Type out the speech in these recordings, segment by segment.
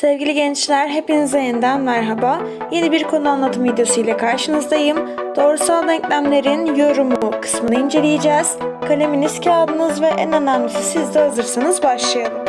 Sevgili gençler, hepinize yeniden merhaba. Yeni bir konu anlatım videosu ile karşınızdayım. Doğrusal denklemlerin yorumu kısmını inceleyeceğiz. Kaleminiz, kağıdınız ve en önemlisi siz de hazırsanız başlayalım.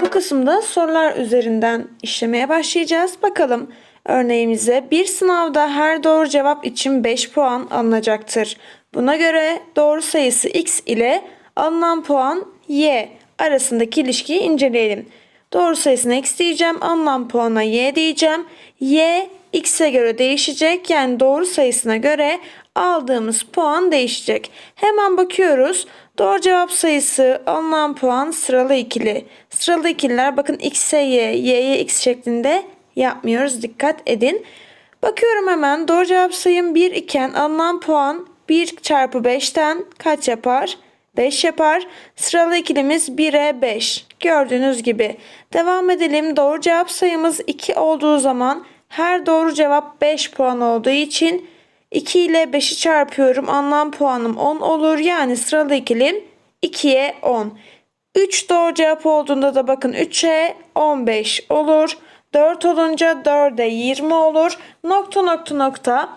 Bu kısımda sorular üzerinden işlemeye başlayacağız. Bakalım örneğimize bir sınavda her doğru cevap için 5 puan alınacaktır. Buna göre doğru sayısı x ile alınan puan y arasındaki ilişkiyi inceleyelim. Doğru sayısına x diyeceğim. Alınan puana y diyeceğim. y x'e göre değişecek. Yani doğru sayısına göre aldığımız puan değişecek. Hemen bakıyoruz. Doğru cevap sayısı alınan puan sıralı ikili. Sıralı ikililer bakın x'e y, y'ye x şeklinde yapmıyoruz. Dikkat edin. Bakıyorum hemen doğru cevap sayım 1 iken alınan puan 1 çarpı 5'ten kaç yapar? 5 yapar. Sıralı ikilimiz 1'e 5. Gördüğünüz gibi. Devam edelim. Doğru cevap sayımız 2 olduğu zaman her doğru cevap 5 puan olduğu için 2 ile 5'i çarpıyorum. Anlam puanım 10 olur. Yani sıralı ikilim 2'ye 10. 3 doğru cevap olduğunda da bakın 3'e 15 olur. 4 olunca 4'e 20 olur. Nokta nokta nokta.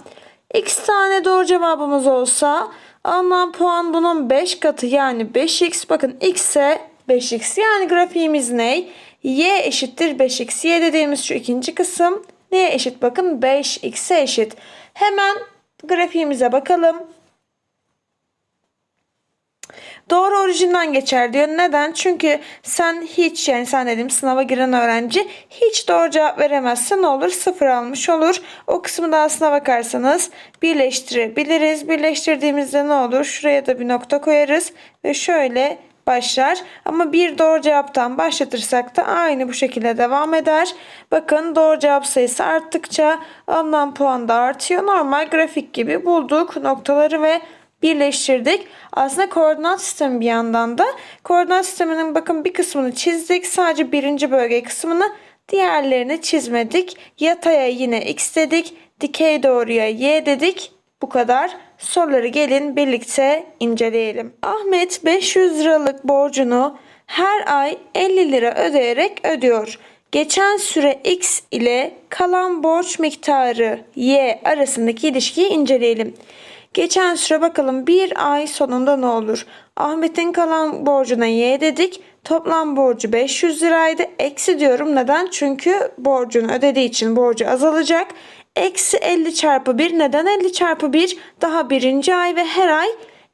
X tane doğru cevabımız olsa alınan puan bunun 5 katı yani 5x. Bakın x'e 5x yani grafiğimiz ne? y eşittir 5x. y dediğimiz şu ikinci kısım neye eşit? Bakın 5x'e eşit. Hemen grafiğimize bakalım. Doğru orijinden geçer diyor. Neden? Çünkü sen hiç yani sen dedim sınava giren öğrenci hiç doğru cevap veremezse ne olur? Sıfır almış olur. O kısmı da aslına bakarsanız birleştirebiliriz. Birleştirdiğimizde ne olur? Şuraya da bir nokta koyarız ve şöyle başlar. Ama bir doğru cevaptan başlatırsak da aynı bu şekilde devam eder. Bakın doğru cevap sayısı arttıkça alınan puan da artıyor. Normal grafik gibi bulduk noktaları ve birleştirdik. Aslında koordinat sistemi bir yandan da koordinat sisteminin bakın bir kısmını çizdik. Sadece birinci bölge kısmını diğerlerini çizmedik. Yataya yine x dedik. Dikey doğruya y dedik. Bu kadar. Soruları gelin birlikte inceleyelim. Ahmet 500 liralık borcunu her ay 50 lira ödeyerek ödüyor. Geçen süre x ile kalan borç miktarı y arasındaki ilişkiyi inceleyelim. Geçen süre bakalım bir ay sonunda ne olur? Ahmet'in kalan borcuna y dedik. Toplam borcu 500 liraydı. Eksi diyorum. Neden? Çünkü borcunu ödediği için borcu azalacak. Eksi 50 çarpı 1. Neden 50 çarpı 1? Daha birinci ay ve her ay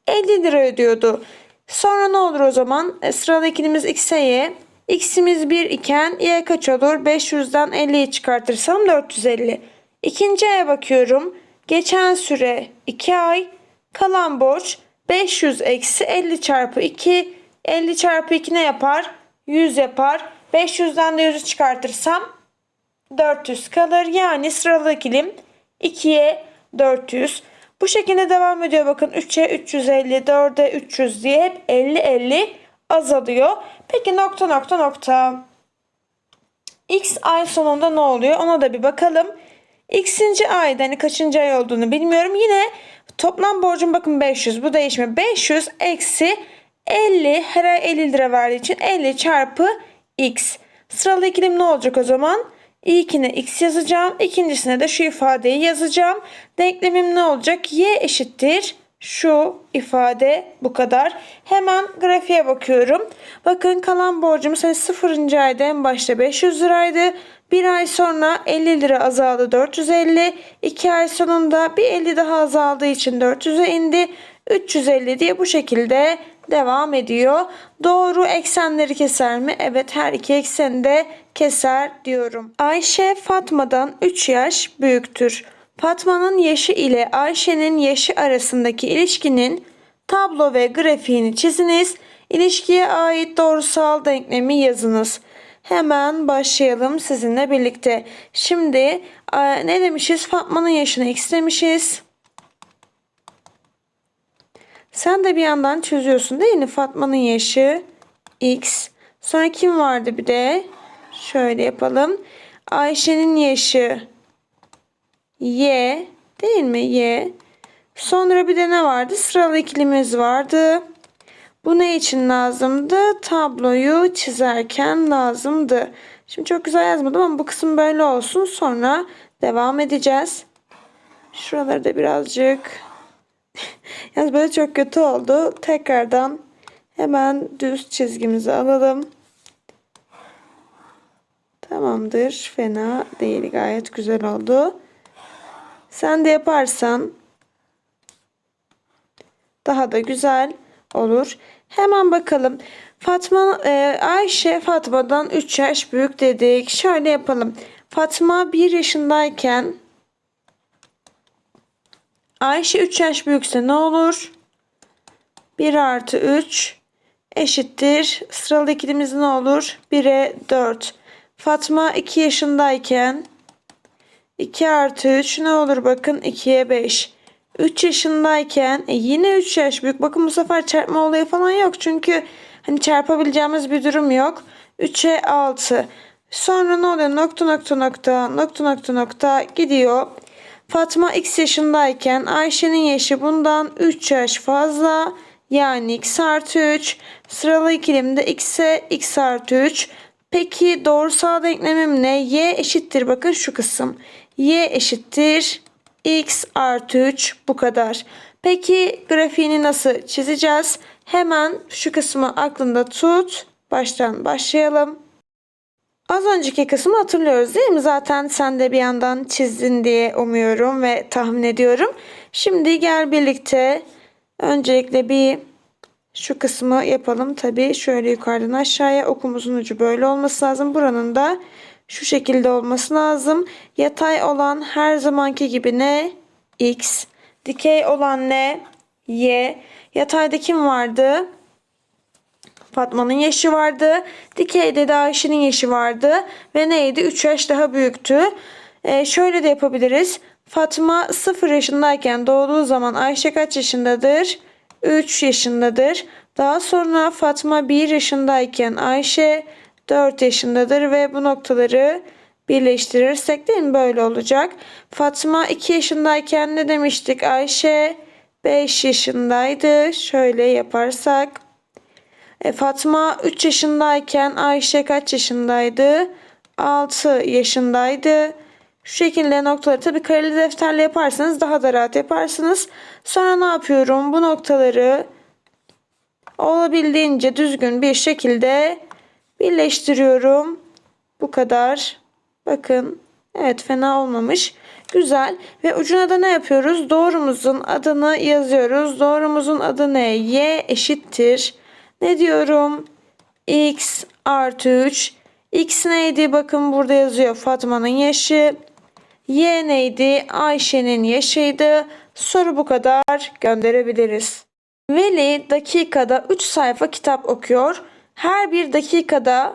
50 lira ödüyordu. Sonra ne olur o zaman? E, sıradakimiz x'e y. X'imiz 1 iken y kaç olur? 500'den 50'yi çıkartırsam 450. İkinci aya bakıyorum. Geçen süre 2 ay. Kalan borç 500 eksi 50 çarpı 2. 50 çarpı 2 ne yapar? 100 yapar. 500'den de 100'ü çıkartırsam 400 kalır. Yani sıralı ikilim 2'ye 400. Bu şekilde devam ediyor. Bakın 3'e 350, 4'e 300 diye hep 50 50 azalıyor. Peki nokta nokta nokta. X ay sonunda ne oluyor? Ona da bir bakalım. X'inci ayda hani kaçıncı ay olduğunu bilmiyorum. Yine toplam borcum bakın 500. Bu değişme 500 eksi 50 her ay 50 lira verdiği için 50 çarpı x. Sıralı ikilim ne olacak o zaman? İlkine x yazacağım. ikincisine de şu ifadeyi yazacağım. Denklemim ne olacak? y eşittir. Şu ifade bu kadar. Hemen grafiğe bakıyorum. Bakın kalan borcumuz hani 0. ayda en başta 500 liraydı. Bir ay sonra 50 lira azaldı 450. 2 ay sonunda bir 50 daha azaldığı için 400'e indi. 350 diye bu şekilde devam ediyor. Doğru eksenleri keser mi? Evet her iki ekseni de keser diyorum. Ayşe Fatma'dan 3 yaş büyüktür. Fatma'nın yaşı ile Ayşe'nin yaşı arasındaki ilişkinin tablo ve grafiğini çiziniz. İlişkiye ait doğrusal denklemi yazınız. Hemen başlayalım sizinle birlikte. Şimdi ne demişiz? Fatma'nın yaşını x demişiz. Sen de bir yandan çözüyorsun değil mi? Fatma'nın yaşı x. Sonra kim vardı bir de? Şöyle yapalım. Ayşe'nin yaşı y değil mi? y. Sonra bir de ne vardı? Sıralı ikilimiz vardı. Bu ne için lazımdı? Tabloyu çizerken lazımdı. Şimdi çok güzel yazmadım ama bu kısım böyle olsun. Sonra devam edeceğiz. Şuraları da birazcık Yalnız böyle çok kötü oldu. Tekrardan hemen düz çizgimizi alalım. Tamamdır. Fena değil. Gayet güzel oldu. Sen de yaparsan daha da güzel olur. Hemen bakalım. Fatma e, Ayşe Fatma'dan 3 yaş büyük dedik. Şöyle yapalım. Fatma 1 yaşındayken Ayşe 3 yaş büyükse ne olur? 1 artı 3 eşittir. Sıralı ikilimiz ne olur? 1'e 4. Fatma 2 yaşındayken 2 artı 3 ne olur bakın 2'ye 5. 3 yaşındayken e, yine 3 yaş büyük. Bakın bu sefer çarpma olayı falan yok. Çünkü hani çarpabileceğimiz bir durum yok. 3'e 6. Sonra ne oluyor? Nokta nokta nokta nokta nokta nokta gidiyor. Fatma x yaşındayken Ayşe'nin yaşı bundan 3 yaş fazla. Yani x artı 3. Sıralı ikilimde x'e x artı 3. Peki doğrusal denklemim ne? Y eşittir bakın şu kısım. Y eşittir x artı 3 bu kadar. Peki grafiğini nasıl çizeceğiz? Hemen şu kısmı aklında tut. Baştan başlayalım. Az önceki kısmı hatırlıyoruz değil mi? Zaten sen de bir yandan çizdin diye umuyorum ve tahmin ediyorum. Şimdi gel birlikte öncelikle bir şu kısmı yapalım. Tabii şöyle yukarıdan aşağıya okumuzun ucu böyle olması lazım. Buranın da şu şekilde olması lazım. Yatay olan her zamanki gibi ne? X. Dikey olan ne? Y. Yatayda kim vardı? Fatma'nın yaşı vardı. Dikeyde de Ayşe'nin yaşı vardı. Ve neydi? 3 yaş daha büyüktü. Ee, şöyle de yapabiliriz. Fatma 0 yaşındayken doğduğu zaman Ayşe kaç yaşındadır? 3 yaşındadır. Daha sonra Fatma 1 yaşındayken Ayşe 4 yaşındadır ve bu noktaları birleştirirsek değil mi böyle olacak. Fatma 2 yaşındayken ne demiştik? Ayşe 5 yaşındaydı. Şöyle yaparsak. E, Fatma 3 yaşındayken Ayşe kaç yaşındaydı? 6 yaşındaydı. Şu şekilde noktaları tabii kareli defterle yaparsanız daha da rahat yaparsınız. Sonra ne yapıyorum? Bu noktaları olabildiğince düzgün bir şekilde birleştiriyorum. Bu kadar. Bakın. Evet fena olmamış. Güzel. Ve ucuna da ne yapıyoruz? Doğrumuzun adını yazıyoruz. Doğrumuzun adı ne? Y eşittir. Ne diyorum? X artı 3. X neydi? Bakın burada yazıyor. Fatma'nın yaşı. Y neydi? Ayşe'nin yaşıydı. Soru bu kadar. Gönderebiliriz. Veli dakikada 3 sayfa kitap okuyor. Her bir dakikada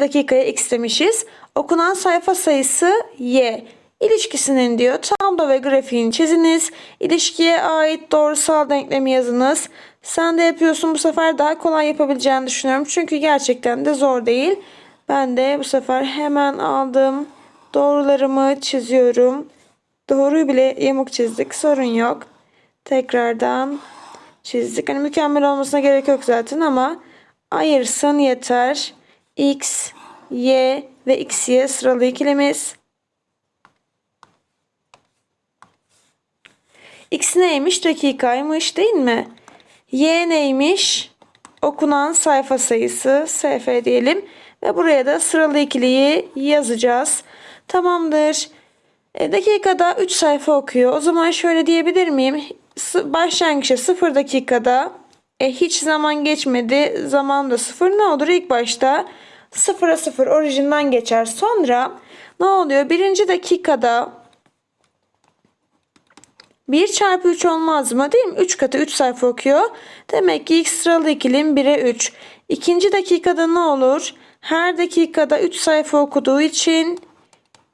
dakikaya x demişiz. Okunan sayfa sayısı y. İlişkisinin diyor tablo ve grafiğini çiziniz. İlişkiye ait doğrusal denklemi yazınız. Sen de yapıyorsun bu sefer daha kolay yapabileceğini düşünüyorum. Çünkü gerçekten de zor değil. Ben de bu sefer hemen aldım. Doğrularımı çiziyorum. Doğruyu bile yamuk çizdik. Sorun yok. Tekrardan çizdik. Hani mükemmel olmasına gerek yok zaten ama ayırsın yeter. X, Y ve XY sıralı ikilimiz. X neymiş? Dakikaymış değil mi? Y neymiş? Okunan sayfa sayısı SF diyelim. Ve buraya da sıralı ikiliyi yazacağız. Tamamdır. E, dakikada 3 sayfa okuyor. O zaman şöyle diyebilir miyim? Başlangıçta 0 dakikada e, hiç zaman geçmedi. Zaman da 0 ne olur? İlk başta 0'a 0 orijinden geçer. Sonra ne oluyor? Birinci dakikada 1 çarpı 3 olmaz mı? Değil mi? 3 katı 3 sayfa okuyor. Demek ki x sıralı ikilim 1'e 3. İkinci dakikada ne olur? Her dakikada 3 sayfa okuduğu için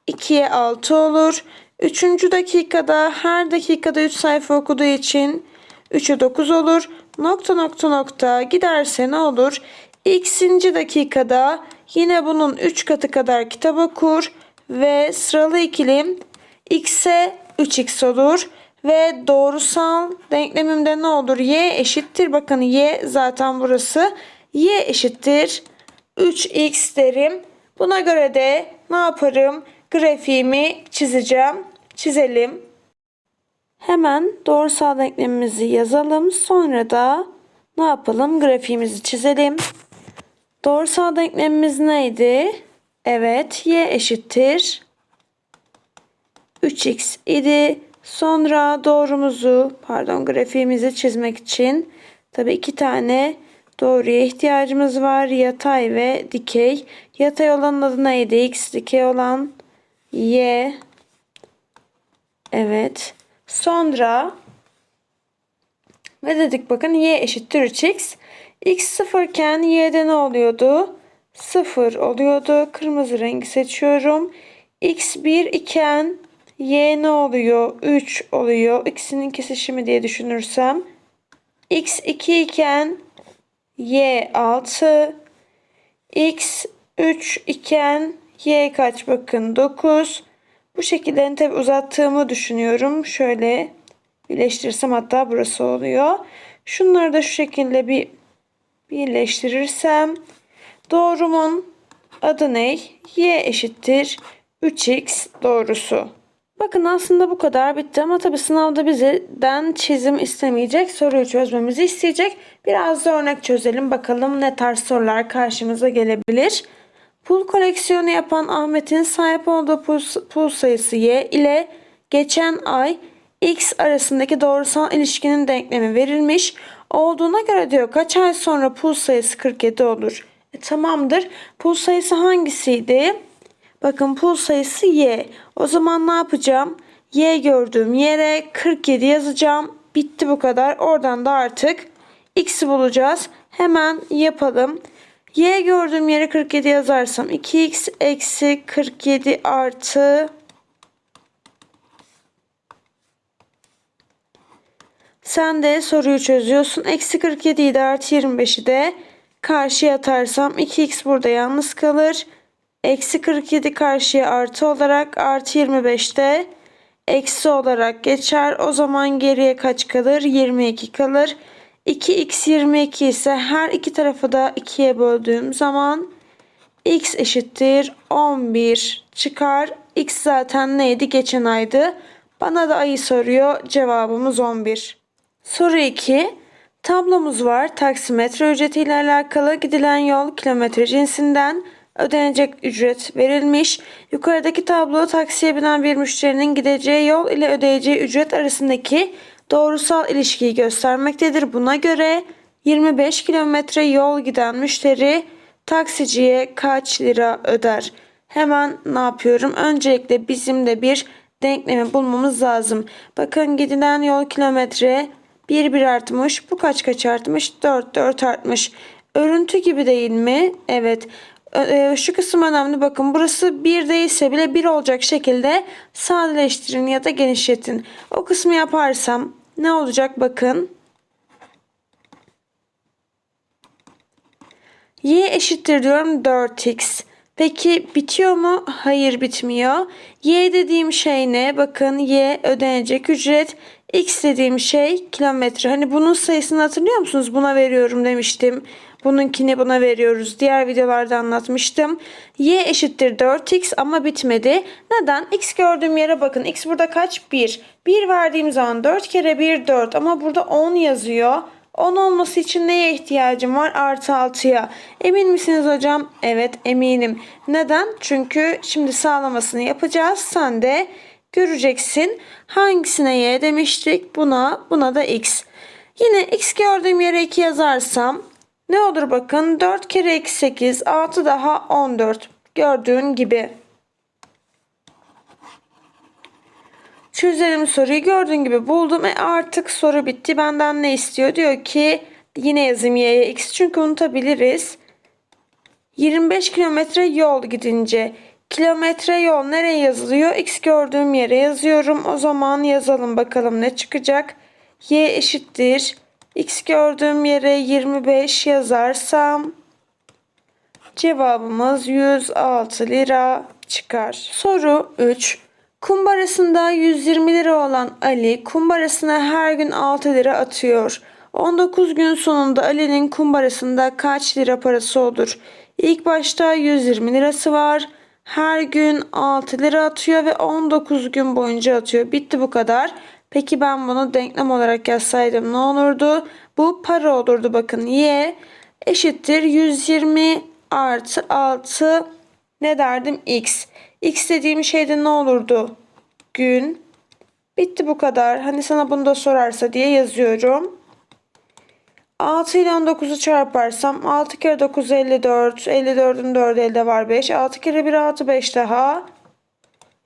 2'ye 6 olur. Üçüncü dakikada her dakikada 3 sayfa okuduğu için 3'e 9 olur. Nokta nokta nokta giderse ne olur? X'inci dakikada yine bunun 3 katı kadar kitap okur ve sıralı ikilim x'e 3x olur Ve doğrusal denklemimde ne olur? Y eşittir. Bakın y zaten burası. Y eşittir. 3x derim. Buna göre de ne yaparım? Grafiğimi çizeceğim. Çizelim. Hemen doğrusal denklemimizi yazalım. Sonra da ne yapalım? Grafiğimizi çizelim. Doğrusal denklemimiz neydi? Evet, y eşittir 3x idi. Sonra doğrumuzu, pardon grafiğimizi çizmek için tabii iki tane doğruya ihtiyacımız var. Yatay ve dikey. Yatay olanın adı neydi? X dikey olan y. Evet. Sonra ne dedik bakın y eşittir 3x. x sıfırken y'de ne oluyordu? 0 oluyordu. Kırmızı rengi seçiyorum. x 1 iken y ne oluyor? 3 oluyor. İkisinin kesişimi diye düşünürsem. x 2 iken y 6. x 3 iken y kaç bakın 9. Bu şekilde tabi uzattığımı düşünüyorum. Şöyle birleştirirsem hatta burası oluyor. Şunları da şu şekilde bir birleştirirsem doğrumun adı ne? Y eşittir 3x doğrusu. Bakın aslında bu kadar bitti ama tabi sınavda bizden çizim istemeyecek. Soruyu çözmemizi isteyecek. Biraz da örnek çözelim. Bakalım ne tarz sorular karşımıza gelebilir. Pul koleksiyonu yapan Ahmet'in sahip olduğu pul, pul sayısı y ile geçen ay x arasındaki doğrusal ilişkinin denklemi verilmiş. Olduğuna göre diyor kaç ay sonra pul sayısı 47 olur. E, tamamdır. Pul sayısı hangisiydi? Bakın pul sayısı y. O zaman ne yapacağım? Y gördüğüm yere 47 yazacağım. Bitti bu kadar. Oradan da artık x'i bulacağız. Hemen yapalım. Y gördüğüm yere 47 yazarsam 2x eksi 47 artı Sen de soruyu çözüyorsun. Eksi 47'yi de artı 25'i de karşıya atarsam 2x burada yalnız kalır. Eksi 47 karşıya artı olarak artı 25 de eksi olarak geçer. O zaman geriye kaç kalır? 22 kalır. 2x 22 ise her iki tarafı da 2'ye böldüğüm zaman x eşittir 11 çıkar. x zaten neydi? Geçen aydı. Bana da ayı soruyor. Cevabımız 11. Soru 2. Tablomuz var. Taksimetre ücreti ile alakalı gidilen yol kilometre cinsinden ödenecek ücret verilmiş. Yukarıdaki tablo taksiye binen bir müşterinin gideceği yol ile ödeyeceği ücret arasındaki doğrusal ilişkiyi göstermektedir. Buna göre 25 kilometre yol giden müşteri taksiciye kaç lira öder? Hemen ne yapıyorum? Öncelikle bizim de bir denklemi bulmamız lazım. Bakın gidilen yol kilometre 1 1 artmış. Bu kaç kaç artmış? 4 4 artmış. Örüntü gibi değil mi? Evet. Ee, şu kısım önemli. Bakın burası 1 değilse bile 1 olacak şekilde sadeleştirin ya da genişletin. O kısmı yaparsam ne olacak bakın. Y eşittir diyorum 4x. Peki bitiyor mu? Hayır bitmiyor. Y dediğim şey ne? Bakın Y ödenecek ücret. X dediğim şey kilometre. Hani bunun sayısını hatırlıyor musunuz? Buna veriyorum demiştim. Bununkini buna veriyoruz. Diğer videolarda anlatmıştım. Y eşittir 4x ama bitmedi. Neden? X gördüğüm yere bakın. X burada kaç? 1. 1 verdiğim zaman 4 kere 1 4 ama burada 10 yazıyor. 10 olması için neye ihtiyacım var? Artı 6'ya. Emin misiniz hocam? Evet eminim. Neden? Çünkü şimdi sağlamasını yapacağız. Sen de göreceksin. Hangisine y demiştik? Buna, buna da x. Yine x gördüğüm yere 2 yazarsam ne olur bakın 4 kere 2 8 6 daha 14 gördüğün gibi. Çözelim soruyu gördüğün gibi buldum. E artık soru bitti. Benden ne istiyor? Diyor ki yine yazayım y'ye x çünkü unutabiliriz. 25 kilometre yol gidince kilometre yol nereye yazılıyor? X gördüğüm yere yazıyorum. O zaman yazalım bakalım ne çıkacak. Y eşittir. X gördüğüm yere 25 yazarsam cevabımız 106 lira çıkar. Soru 3. Kumbarasında 120 lira olan Ali kumbarasına her gün 6 lira atıyor. 19 gün sonunda Ali'nin kumbarasında kaç lira parası olur? İlk başta 120 lirası var. Her gün 6 lira atıyor ve 19 gün boyunca atıyor. Bitti bu kadar. Peki ben bunu denklem olarak yazsaydım ne olurdu? Bu para olurdu bakın. Y eşittir 120 artı 6 ne derdim? X. X dediğim şeyde ne olurdu? Gün. Bitti bu kadar. Hani sana bunu da sorarsa diye yazıyorum. 6 ile 19'u çarparsam 6 kere 9 54. 54'ün 4 elde var 5. 6 kere 1 6 5 daha.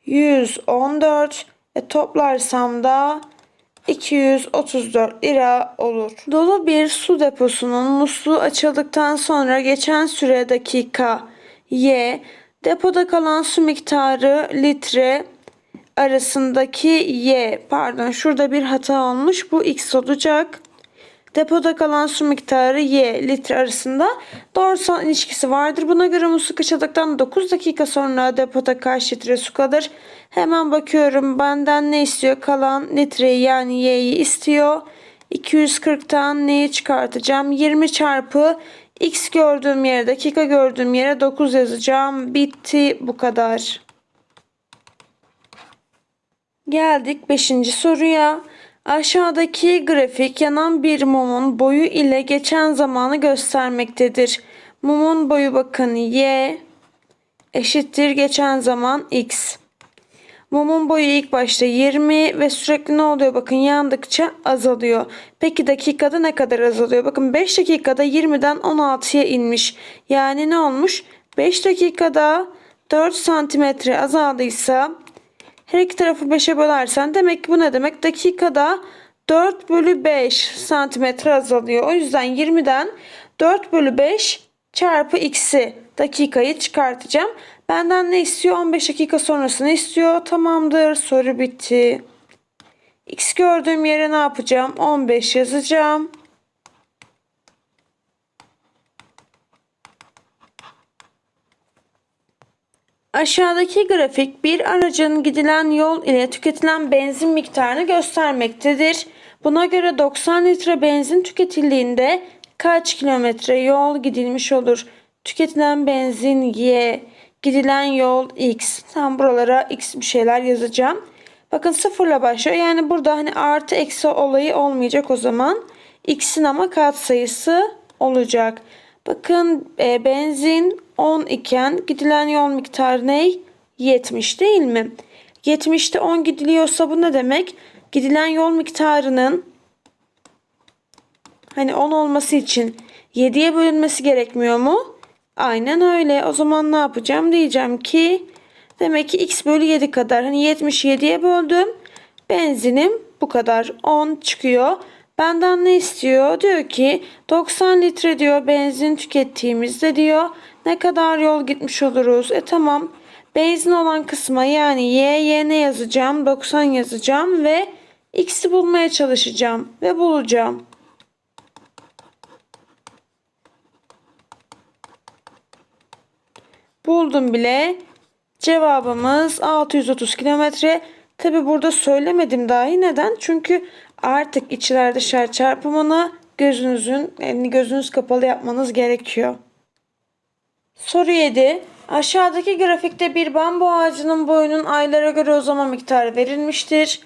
114. E toplarsam da 234 lira olur. Dolu bir su deposunun musluğu açıldıktan sonra geçen süre dakika y depoda kalan su miktarı litre arasındaki y pardon şurada bir hata olmuş bu x olacak. Depoda kalan su miktarı y litre arasında doğrusal ilişkisi vardır. Buna göre musluk açıldıktan 9 dakika sonra depoda kaç litre su kalır? Hemen bakıyorum benden ne istiyor? Kalan litreyi yani y'yi istiyor. 240'tan neyi çıkartacağım? 20 çarpı x gördüğüm yere dakika gördüğüm yere 9 yazacağım. Bitti bu kadar. Geldik 5. soruya. Aşağıdaki grafik yanan bir mumun boyu ile geçen zamanı göstermektedir. Mumun boyu bakın y eşittir geçen zaman x. Mumun boyu ilk başta 20 ve sürekli ne oluyor? Bakın yandıkça azalıyor. Peki dakikada ne kadar azalıyor? Bakın 5 dakikada 20'den 16'ya inmiş. Yani ne olmuş? 5 dakikada 4 santimetre azaldıysa her iki tarafı 5'e bölersen demek ki bu ne demek? Dakikada 4 bölü 5 santimetre azalıyor. O yüzden 20'den 4 bölü 5 çarpı x'i dakikayı çıkartacağım. Benden ne istiyor? 15 dakika sonrasını istiyor. Tamamdır. Soru bitti. X gördüğüm yere ne yapacağım? 15 yazacağım. Aşağıdaki grafik bir aracın gidilen yol ile tüketilen benzin miktarını göstermektedir. Buna göre 90 litre benzin tüketildiğinde kaç kilometre yol gidilmiş olur? Tüketilen benzin Y, gidilen yol X. Tam buralara X bir şeyler yazacağım. Bakın sıfırla başlıyor. Yani burada hani artı eksi olayı olmayacak o zaman. X'in ama katsayısı olacak. Bakın e, benzin 10 iken gidilen yol miktarı ne? 70 değil mi? 70'te 10 gidiliyorsa bu ne demek? Gidilen yol miktarının hani 10 olması için 7'ye bölünmesi gerekmiyor mu? Aynen öyle. O zaman ne yapacağım? Diyeceğim ki demek ki x bölü 7 kadar. Hani 77'ye böldüm. Benzinim bu kadar. 10 çıkıyor. Benden ne istiyor? Diyor ki 90 litre diyor benzin tükettiğimizde diyor ne kadar yol gitmiş oluruz. E tamam benzin olan kısma yani y, y ne yazacağım? 90 yazacağım ve x'i bulmaya çalışacağım ve bulacağım. Buldum bile. Cevabımız 630 kilometre. Tabi burada söylemedim dahi neden? Çünkü artık içler dışarı çarpımını gözünüzün yani gözünüz kapalı yapmanız gerekiyor. Soru 7. Aşağıdaki grafikte bir bambu ağacının boyunun aylara göre uzama miktarı verilmiştir.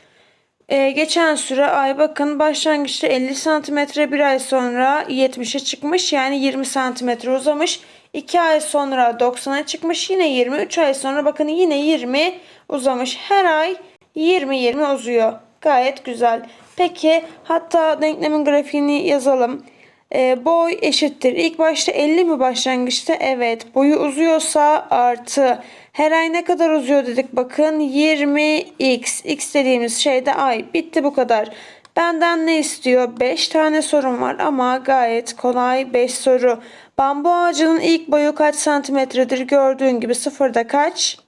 Ee, geçen süre ay bakın başlangıçta 50 cm bir ay sonra 70'e çıkmış yani 20 cm uzamış. 2 ay sonra 90'a çıkmış yine 20. 3 ay sonra bakın yine 20 uzamış. Her ay 20-20 uzuyor. Gayet güzel. Peki hatta denklemin grafiğini yazalım. E, boy eşittir. İlk başta 50 mi başlangıçta? Evet. Boyu uzuyorsa artı. Her ay ne kadar uzuyor dedik. Bakın 20x. X dediğimiz şey de ay. Bitti bu kadar. Benden ne istiyor? 5 tane sorum var ama gayet kolay 5 soru. Bambu ağacının ilk boyu kaç santimetredir? Gördüğün gibi sıfırda kaç?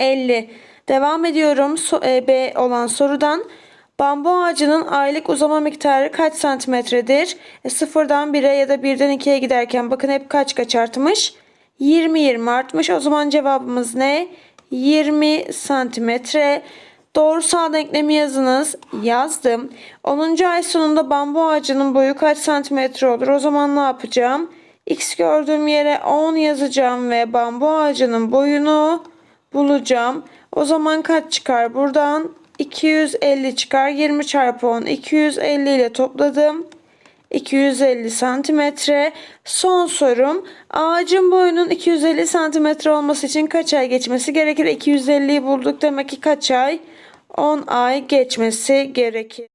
50. Devam ediyorum e, B olan sorudan. Bambu ağacının aylık uzama miktarı kaç santimetredir? E, sıfırdan 1'e ya da 1'den 2'ye giderken bakın hep kaç kaç artmış? 20-20 artmış. O zaman cevabımız ne? 20 santimetre. Doğru sağ denklemi yazınız. Yazdım. 10. ay sonunda bambu ağacının boyu kaç santimetre olur? O zaman ne yapacağım? X gördüğüm yere 10 yazacağım ve bambu ağacının boyunu bulacağım. O zaman kaç çıkar buradan? 250 çıkar. 20 çarpı 10 250 ile topladım. 250 santimetre. Son sorum ağacın boyunun 250 santimetre olması için kaç ay geçmesi gerekir? 250'yi bulduk demek ki kaç ay? 10 ay geçmesi gerekir.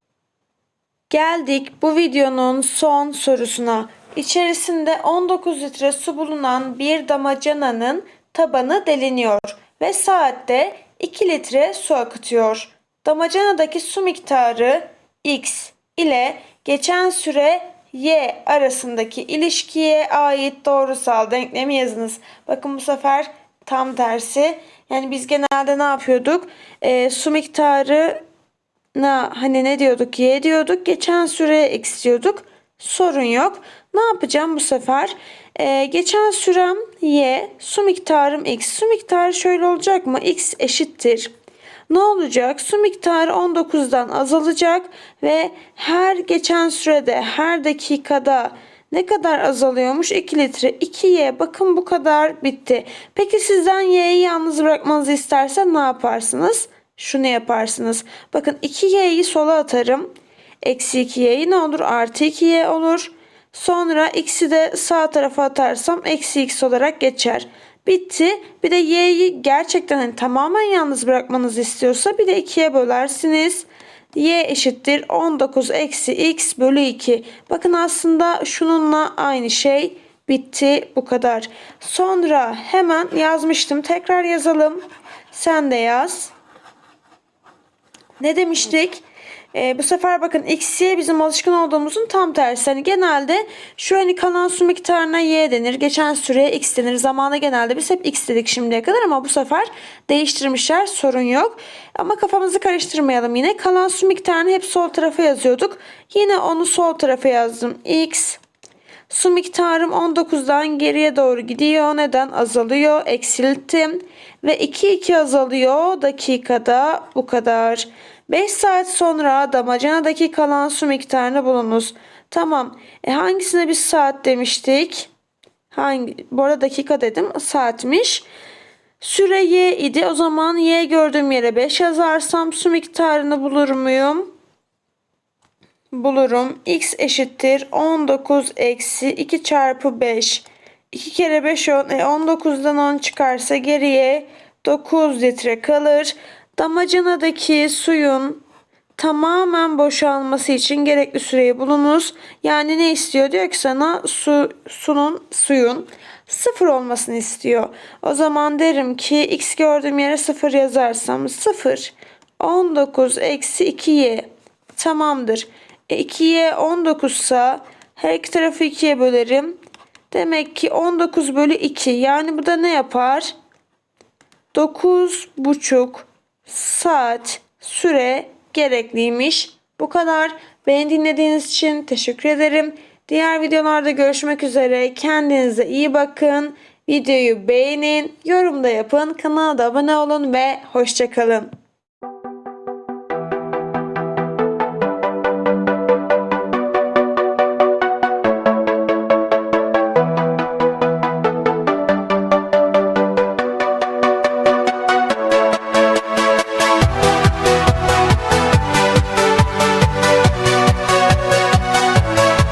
Geldik bu videonun son sorusuna. İçerisinde 19 litre su bulunan bir damacananın tabanı deliniyor ve saatte 2 litre su akıtıyor. Damacanadaki su miktarı x ile geçen süre y arasındaki ilişkiye ait doğrusal denklemi yazınız. Bakın bu sefer tam tersi. Yani biz genelde ne yapıyorduk? Ee, su miktarı na hani ne diyorduk y diyorduk geçen süreye x diyorduk sorun yok ne yapacağım bu sefer? Ee, geçen sürem y su miktarım x. Su miktarı şöyle olacak mı? x eşittir. Ne olacak? Su miktarı 19'dan azalacak ve her geçen sürede her dakikada ne kadar azalıyormuş? 2 litre. 2y bakın bu kadar bitti. Peki sizden y'yi yalnız bırakmanızı isterse ne yaparsınız? Şunu yaparsınız. Bakın 2y'yi sola atarım. Eksi 2y'yi ne olur? Artı 2y olur. Sonra x'i de sağ tarafa atarsam eksi x olarak geçer. Bitti. Bir de y'yi gerçekten hani tamamen yalnız bırakmanızı istiyorsa bir de 2'ye bölersiniz. y eşittir 19 eksi x bölü 2. Bakın aslında şununla aynı şey. Bitti bu kadar. Sonra hemen yazmıştım. Tekrar yazalım. Sen de yaz. Ne demiştik? Ee, bu sefer bakın x'ye bizim alışkın olduğumuzun tam tersi. Hani genelde şu hani kalan su miktarına y denir. Geçen süreye x denir. Zamana genelde biz hep x dedik şimdiye kadar ama bu sefer değiştirmişler. Sorun yok. Ama kafamızı karıştırmayalım yine. Kalan su miktarını hep sol tarafa yazıyorduk. Yine onu sol tarafa yazdım. x Su miktarım 19'dan geriye doğru gidiyor. Neden? Azalıyor. Eksilttim. Ve 2 2 azalıyor. Dakikada bu kadar. 5 saat sonra damacanadaki kalan su miktarını bulunuz. Tamam. E hangisine biz saat demiştik? Hangi? Bu arada dakika dedim. Saatmiş. Süre y idi. O zaman y gördüğüm yere 5 yazarsam su miktarını bulur muyum? bulurum. X eşittir 19 eksi 2 çarpı 5. 2 kere 5 10. E 19'dan 10 çıkarsa geriye 9 litre kalır. Damacanadaki suyun tamamen boşalması için gerekli süreyi bulunuz. Yani ne istiyor? Diyor ki sana su, sunun, suyun sıfır olmasını istiyor. O zaman derim ki x gördüğüm yere sıfır yazarsam sıfır. 19 eksi 2y tamamdır. E 2y 19 ise her iki tarafı 2'ye bölerim. Demek ki 19 bölü 2 yani bu da ne yapar? 9 buçuk saat süre gerekliymiş. Bu kadar. Beni dinlediğiniz için teşekkür ederim. Diğer videolarda görüşmek üzere. Kendinize iyi bakın. Videoyu beğenin, yorum da yapın, kanala da abone olun ve hoşçakalın.